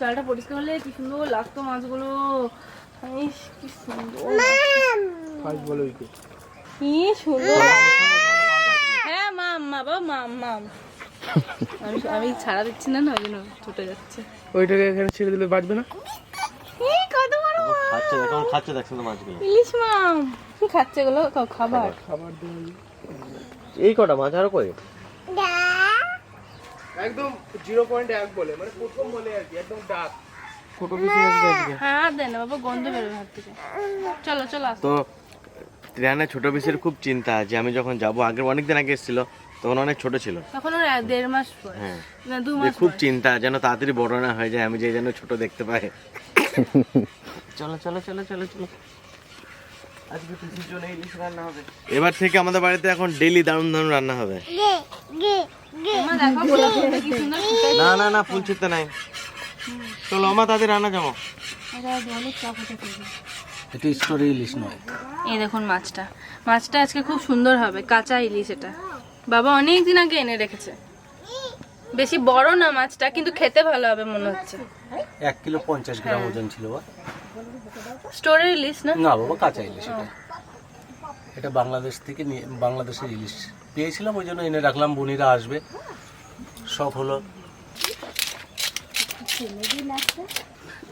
জলটা পরিষ্কার হলে কি সুন্দর লাগতো মাছগুলো? ইস, কি সুন্দর। ফার্স্ট বলে উইকেট কি সুন্দর হ্যাঁ মাম মা বাবা মাম মাম। আমি আমি ছাড়া দিচ্ছি না না ওই জন্য ছুটে যাচ্ছে। ওইটাকে এখানে ছেড়ে দিলে বাঁচবে না? এই কত বড় খাচ্ছে দেখো খাচ্ছে দেখছ তো মাছগুলো। ইলিশ মাম। কি খাচ্ছে খাবার। খাবার। এই কটা মাছ আরও কই একদম জিরো পয়েন্ট এক বলে মানে প্রথম বলে আর কি একদম ডাক। ছোট বেশি আছে আজকে হ্যাঁ দেন বাবা গন্ধ বেরোবে হাত থেকে। চলো চলো তো ত্রিয়ানা ছোট পিসের খুব চিন্তা যে আমি যখন যাব আগে অনেক দিন আগে এসেছিল তখন অনেক ছোট ছিল। তখন ওর দেড় মাস পরে হ্যাঁ। না দু মাস খুব চিন্তা যেন তাড়াতাড়ি বড় না হয়ে যায় আমি যে যেন ছোট দেখতে পাই। চলো চলো চলো চলো চলো। এবার থেকে আমাদের বাড়িতে এখন ডেলি দারুণ দারুণ রান্না হবে। না না না ফুল ছিটতে নাই। চলো আমার তাদের রান্না যাব এটা স্টোরি ইলিশ নয়। এই দেখুন মাছটা। মাছটা আজকে খুব সুন্দর হবে কাঁচা ইলিশ এটা। বাবা অনেক দিন আগে এনে রেখেছে। বেশি বড় না মাছটা কিন্তু খেতে ভালো হবে মনে হচ্ছে। এক কিলো পঞ্চাশ গ্রাম ওজন ছিল স্টোরের ইলিশ না? না বাবা কাঁচা ইলিশ এটা। এটা বাংলাদেশ থেকে নিয়ে, বাংলাদেশের ইলিশ। পেয়েছিলাম, ওই জন্য এনে রাখলাম, বুনিরা আসবে। সব হলো।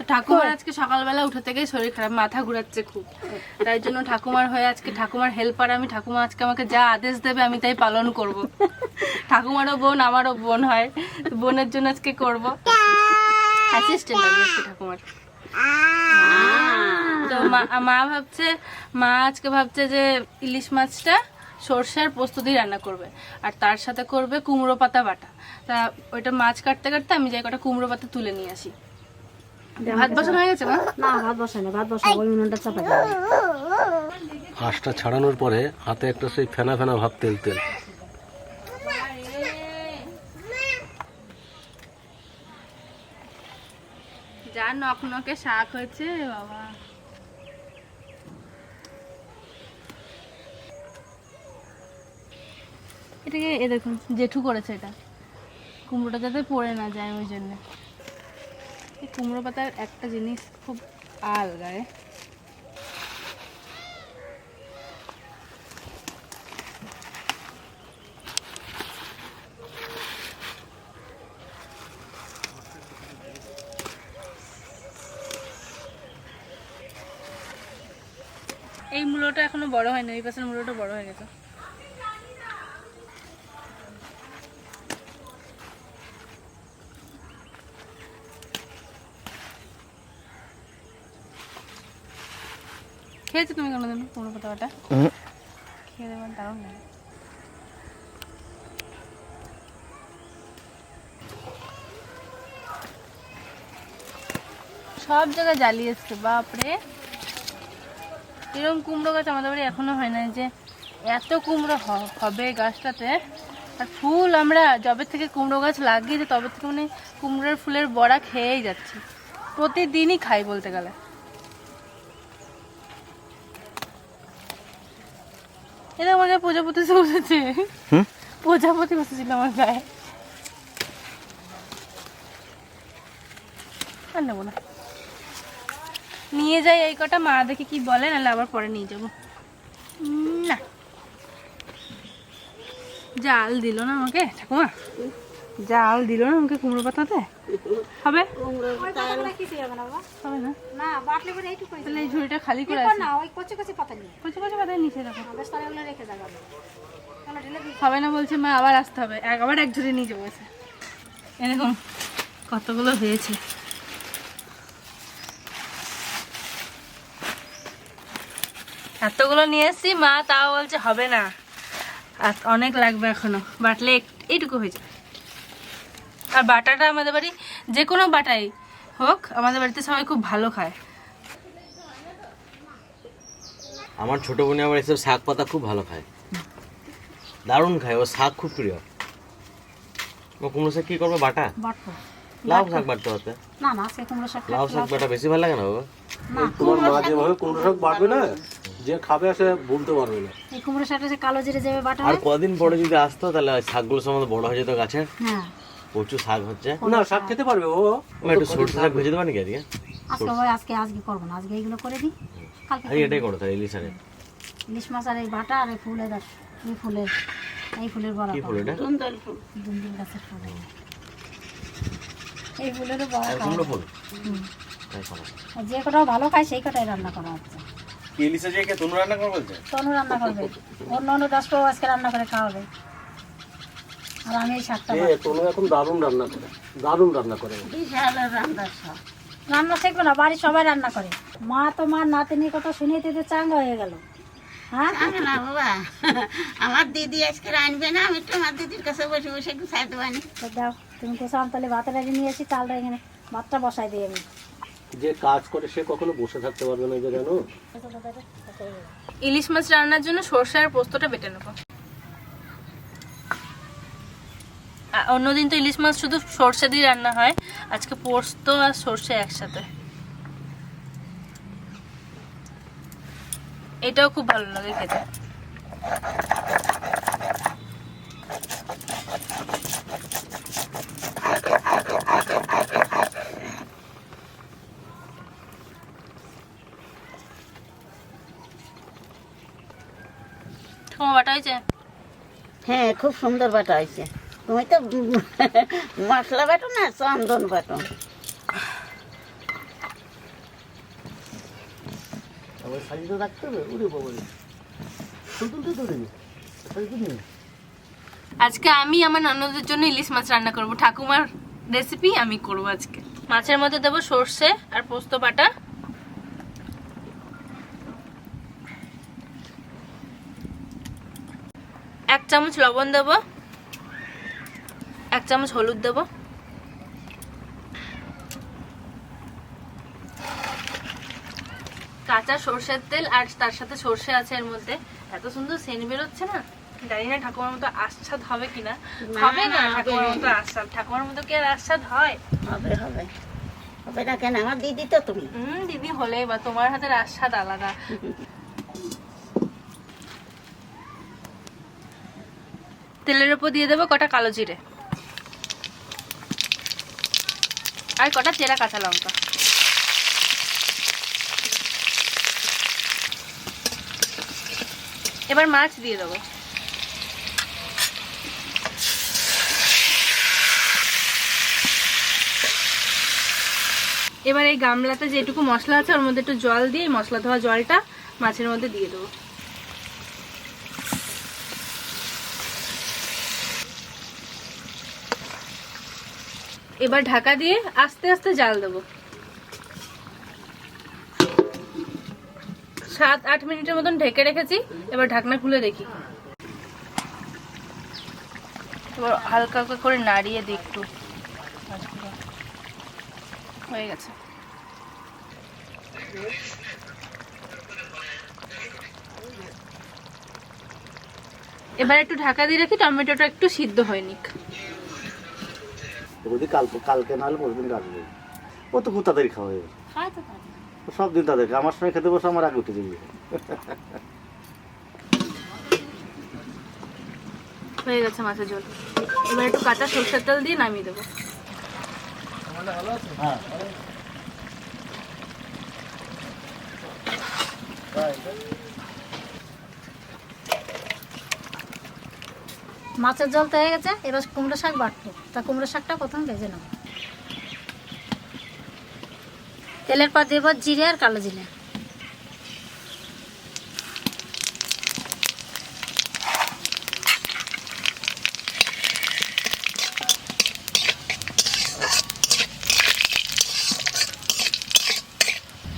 ঠাকুমার আজকে সকালবেলা উঠে থেকেই শরীর খারাপ, মাথা ঘুরাচ্ছে খুব। তাই জন্য ঠাকুমার হয়ে আজকে ঠাকুমার হেল্পার আমি, ঠাকুমা আজকে আমাকে যা আদেশ দেবে আমি তাই পালন করব। ঠাকুমারও বোন, আমারও বোন হয়। বোনের জন্য আজকে করব। আজকে ঠাকুমার। মা ভাবছে মা আজকে ভাবছে যে ইলিশ মাছটা সর্ষের পোস্ত দিয়ে রান্না করবে। আর তার সাথে করবে কুমড়ো পাতা বাটা। তা ওইটা মাছ কাটতে কাটতে আমি যাই কটা কুমড়ো পাতা তুলে নিয়ে আসি। ভাত বসানো হয়ে গেছে মা? না ভাত বসাই না ভাত বসাবো ওই উনুনটা চাপা হাঁসটা ছাড়ানোর পরে হাতে একটা সেই ফেনা ফেনা ভাব তেল তেল। যা নখ নখে শাক হয়েছে বাবা। এটাকে, এ দেখুন, জেঠু করেছে এটা। কুমড়োটা যাতে পড়ে না যায় ওই জন্য। এই কুমড়ো পাতার একটা জিনিস খুব আল গায়ে এই মূলোটা এখনও বড় হয়নি, ওই পাশের মূলোটা বড় হয়ে গেছে খেয়েছো তুমি কোনোদিন কুমড়ো খেয়ে দেবেন দারুণ লাগে। সব জায়গায় জ্বালিয়ে এসছে বাপরে। এরকম কুমড়ো গাছ আমাদের বাড়ি এখনও হয় না যে এত কুমড়ো হবে গাছটাতে। আর ফুল আমরা যবে থেকে কুমড়ো গাছ লাগিয়েছি তবে থেকে মানে কুমড়োর ফুলের বড়া খেয়েই যাচ্ছি। প্রতিদিনই খাই বলতে গেলে। এটা আমার গায়ে প্রজাপতি বসেছে। প্রজাপতি বসেছিল আমার গায়ে। আর নেব না। নিয়ে যাই এই কটা মা দেখে কি বলে নাহলে আবার পরে নিয়ে যাব। না। জাল দিল না আমাকে ঠাকুমা। জাল দিল না আমাকে কুমড়ো পাতাতে? হবে? হবে না? তাহলে এই ঝুড়িটা খালি করে না ওই কচি কচি পাতা নিচে রাখো। যাবে দিই। হবে না বলছে মা আবার আসতে হবে। এক- আবার এক ঝুড়ি নিয়ে যাব এরকম কতগুলো হয়েছে। এতগুলো নিয়ে এসছি মা তাও বলছে হবে না। আর অনেক লাগবে এখনও। বাটলে এইটুকু হয়ে যায় আর বাটাটা আমাদের বাড়ি যে কোনো বাটাই হোক আমাদের বাড়িতে সবাই খুব ভালো খায়। আমার ছোট বোনে আবার এসব শাক পাতা খুব ভালো খায়। দারুণ খায় ও শাক খুব প্রিয়। ও কুমড়ো শাক কি করব বাটা? লাউ শাক বাটতে হতে না না সে কুমড়ো শাক লাউ শাক বাটা বেশি ভালো লাগে না বাবা? তোমার মা যেভাবে কুমড়ো শাক বাড়বে না যে খাবে সে ভুলতে পারবে না। এই কুমড়ো শাকটা সে কালো জিরে যাবে বাটা আর কদিন পরে যদি আসতো তাহলে ওই শাকগুলো সম্বন্ধে বড় হয়ে যেত গাছে হ্যাঁ। কচু শাক হচ্ছে। না শাক খেতে পারবে ও। ও একটু সরষে শাক ভেজে দেবা নাকি আজকে আজকে আজকে আজকে করব না আজকে এইগুলো করে দিই। কালকে এটাই করো তাহলে ইলিশ আরে ইলিশ মাছ আর এই বাটা আর এই ফুলের এই ফুলের এই ফুলের বড়া কি ফুল এটা? দুন্দুল গাছের ফুল। এই ফুলেরও বড়া কুমড়ো ফুল? যে কটাও ভালো খায় সেই কটাই রান্না করা হচ্ছে। কি ইলিশে যে কে তনু রান্না করো বলছে? তনু রান্না করবে। অন্য অন্য দশ পাও আজকে রান্না করে খাওয়াবে। আর আমি এই শাকটা এ বানাবো। এখন দারুণ রান্না করে। দারুণ রান্না করে। রান্না শিখবে না বাড়ির সবাই রান্না করে। মা তো মা নাতিনির কথা তো চাঙ্গা হয়ে গেল। হ্যাঁ? না বাবা। আমার দিদি আজকে আনবে না আমি তোমার দিদির কাছে বসে বসে একটু পারি তো দাও তুমি তাহলে ভাতের আগে নিয়ে এসি চালটা এখানে ভাতটা বসাই দিই আমি যে কাজ করে সে কখনো বসে থাকতে পারবে না জানো। ইলিশ মাছ রান্নার জন্য সর্ষে আর পোস্তটা বেটে নেব। অন্যদিন তো ইলিশ মাছ শুধু সর্ষে দিয়ে রান্না হয়। আজকে পোস্ত আর সর্ষে একসাথে। এটাও খুব ভালো লাগে খেতে। বাটা হয়েছে? হ্যাঁ খুব সুন্দর বাটা হয়েছে। তুমি তো মশলা বাটো না চন্দন বাটো আবার শাড়িটা রাখতে হবে? উড়ে বাবা তুলতে ধরে আজকে আমি আমার ননদের জন্য ইলিশ মাছ রান্না করব। ঠাকুমার রেসিপি আমি করব আজকে। মাছের মধ্যে দেবো সর্ষে আর পোস্ত বাটা। এক চামচ লবণ দেব। এক চামচ হলুদ দেব। কাঁচা সর্ষের তেল আর তার সাথে সর্ষে আছে এর মধ্যে। এত সুন্দর সেন্ট বেরোচ্ছে না? জানি না ঠাকুমার মতো আস্বাদ হবে কিনা। হবে না ঠাকুমার মতো আস্বাদ? ঠাকুমার মতো কি আর আস্বাদ হয়? হবে হবে। হবে না কেন? আমার দিদি তো তুমি। হুম দিদি হলেই বা তোমার হাতের আস্বাদ আলাদা। তেলের উপর দিয়ে দেবো কটা কালো জিরে। আর কটা চেরা কাঁচা লঙ্কা। এবার মাছ দিয়ে দেবো। এবার এই গামলাতে যেটুকু মশলা আছে, ওর মধ্যে একটু জল দিয়ে মশলা ধোয়া জলটা মাছের মধ্যে দিয়ে দেবো। এবার ঢাকা দিয়ে আস্তে আস্তে জাল দেবো। সাত, আট মিনিটের মতন ঢেকে রেখেছি। এবার ঢাকনা খুলে দেখি। এবার হালকা হালকা করে নাড়িয়ে দিই একটু। হয়ে গেছে। এবার একটু ঢাকা দিয়ে রাখি, টমেটোটা একটু সিদ্ধ হয়ে নিক কাল কালকে নাহলে পরদিন রাখবে ও তো খুব তাড়াতাড়ি খাওয়া হয়ে সব দিন তাদেরকে আমার সঙ্গে খেতে বসে আমার আগে উঠে যাবে হয়ে। গেছে মাছের ঝোল। এবার একটু কাঁচা সরষের তেল দিয়ে নামিয়ে দেবো। মাছের জল তো হয়ে গেছে, এবার কুমড়ো শাক বাটবো। তা কুমড়ো শাকটা প্রথমে ভেজে নেব। তেলের পর দেবো জিরে আর কালো জিরে।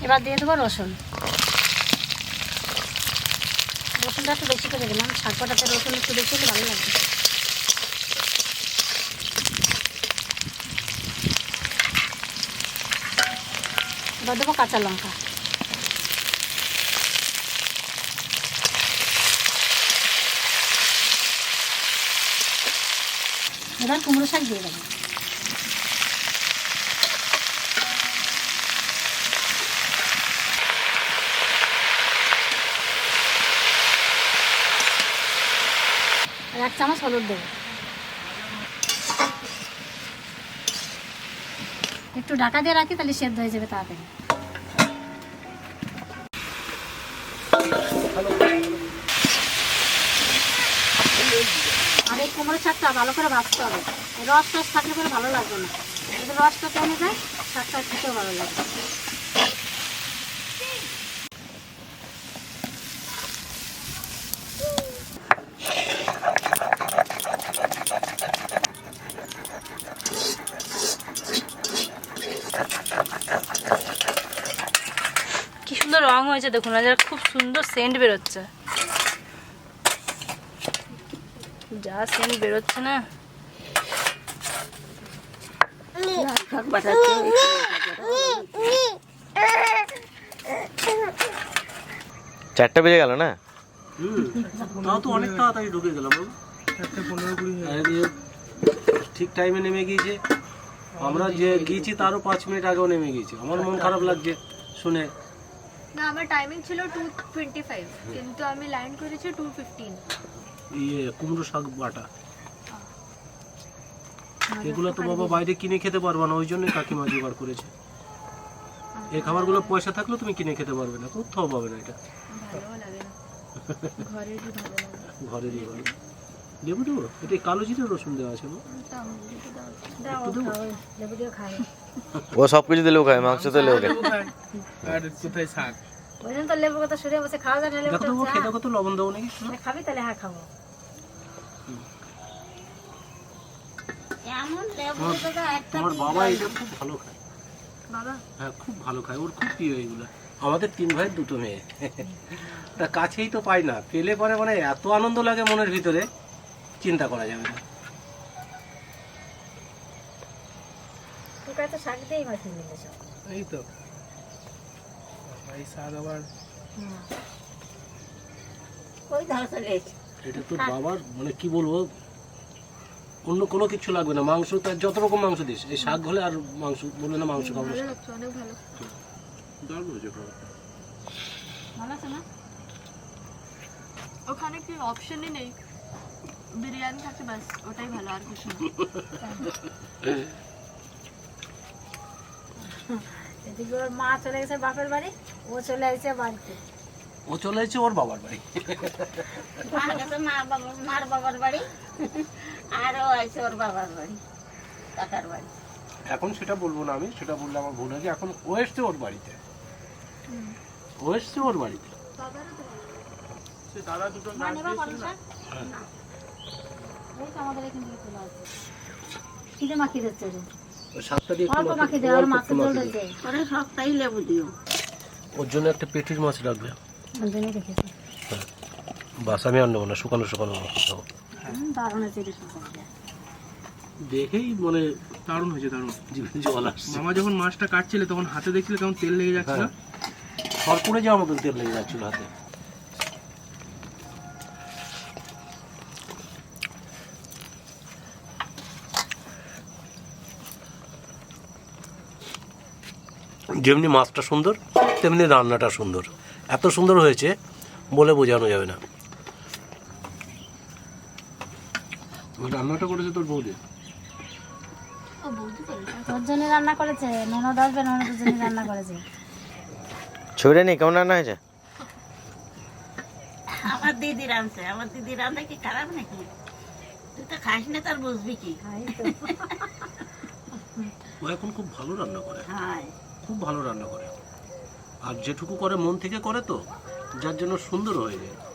এবার দিয়ে দেবো রসুন। রসুনটা একটু বেশি করে দিলাম। শাক পাটাতে রসুন একটু বেশি হলে ভালো লাগবে। এবার দেবো কাঁচা লঙ্কা। এবার কুমড়ো শাক দিয়ে দেবো। এক চামচ হলুদ দেবো। একটু ঢাকা দিয়ে রাখি, তাহলে সেদ্ধ হয়ে যাবে তাড়াতাড়ি। আর এই কোমরের শাকটা ভালো করে ভাজতে হবে। রস টস থাকলে পরে ভালো লাগবে না। যদি রসটা কমে যায়, শাকটা খেতেও ভালো লাগবে কি সুন্দর রং হয়েছে দেখুন আজ খুব সুন্দর সেন্ট বেরোচ্ছে। যা সেন্ট বেরোচ্ছে না। চারটা বেজে গেল না? তাও তো অনেক তাড়াতাড়ি ঢুকে ঠিক টাইমে নেমে গিয়েছে। আমরা যে গিয়েছি তারও পাঁচ মিনিট আগেও নেমে গিয়েছি। আমার মন খারাপ লাগছে শুনে। না আমার টাইমিং ছিল টু টোয়েন্টি ফাইভ কিন্তু আমি ল্যান্ড করেছি টু ফিফটিন ইয়ে কুমড়ো শাক বাটা। এগুলো তো বাবা বাইরে কিনে খেতে পারবে না ওই জন্যই কাকিমা জোগাড় করেছে। এই খাবারগুলো পয়সা থাকলেও তুমি কিনে খেতে পারবে না কোথাও পাবে না এটা। ভালো লাগে না। ঘরেরই ভালো লেবু দেবো? এটা কালো জিরে রসুন দেওয়া আছে লেবু দিয়ে খাই ও সব কিছু দিলেও খায় মাংস দিলেও খায়। আর কোথায় শাক ওই জন্য তো লেবু কথা সরিয়ে বসে খাওয়া যায় না লেবু দেখো তো ও খেয়ে লবণ দেবো নাকি? শোনো। খাবি তাহলে হ্যাঁ খাব। এমন লেবু দাদা একটা তোমার বাবা এটা খুব ভালো খায়। বাবা? হ্যাঁ খুব ভালো খায়। ওর খুব প্রিয় এগুলো। আমাদের তিন ভাইয়ের দুটো মেয়ে। তা কাছেই তো পাই না। পেলে পরে মানে এত আনন্দ লাগে মনের ভিতরে চিন্তা করা যাবে না। তো শাক দিয়েই মাখিয়ে নিলে সব এই তো। এই শাক আবার ওই ধারে এটা তো বাবার মানে কি বলব? অন্য কোনো কিছু লাগবে না। মাংস তার যত রকম মাংস দিস এই শাক হলে আর মাংস বলবে না মাংস খাব না। ভালো লাগছে অনেক ভালো। দারুণ হয়েছে ভালো আছে না? ওখানে কি অপশনই নেই? বিরিয়ানি থাকে ব্যাস ওটাই ভালো আর কিছু এদিকে ওর মা চলে গেছে বাপের বাড়ি ও চলে এসেছে বাড়িতে। ও চলে এসেছে ওর বাবার বাড়ি। মার কাছে মা বাবা মার বাবার বাড়ি আরও আছে ওর বাবার বাড়ি কাকার বাড়ি। এখন সেটা বলব না আমি সেটা বললে আমার ভুল হয়েছে। এখন ও এসছে ওর বাড়িতে। ও এসছে ওর বাড়িতে। দাদা দুটো মা গাছ নেবা দিয়েছিল কলম না? না। এই তো আমাদের এখান মাখিয়ে দিচ্ছে রে দিয়ে অল্প মাখো, মাখিয়ে আর অল্প জল মাখিয়ে দে। সবটাই লেবু দিও। ওর জন্য একটা পেটির মাছ রাখবে রেখেছি। বাস আমি আর নেব না শুকানো শুকানো মাছ খাব দারুণ আছে দেখেই মানে দারুণ হয়েছে দারুণ। জিভে জল আসছে। মামা যখন মাছটা কাটছিলে তখন হাতে দেখছিলে কেমন তেল লেগে যাচ্ছিল। হ্যাঁ। সরপুরে যাওয়ার মতন তেল লেগে যাচ্ছিল হাতে। যেমনি মাছটা সুন্দর তেমনি রান্নাটা সুন্দর। এত সুন্দর হয়েছে বলে বোঝানো যাবে না। রান্নাটা করেছে তোর বৌদি? ও বৌদি করেছে। তোর জন্য রান্না করেছে ননদ আসবে ননদের জন্য রান্না করেছে। ছবিটা নেই কেমন রান্না হয়েছে? আমার দিদি রাঁধছে। আমার দিদি রাঁধে কি খারাপ নাকি? তুই তো খাস না তার বুঝবি কি? ও এখন খুব ভালো রান্না করে। হ্যাঁ খুব ভালো রান্না করে। আর যেটুকু করে মন থেকে করে তো, যার জন্য সুন্দর হয়ে যায়।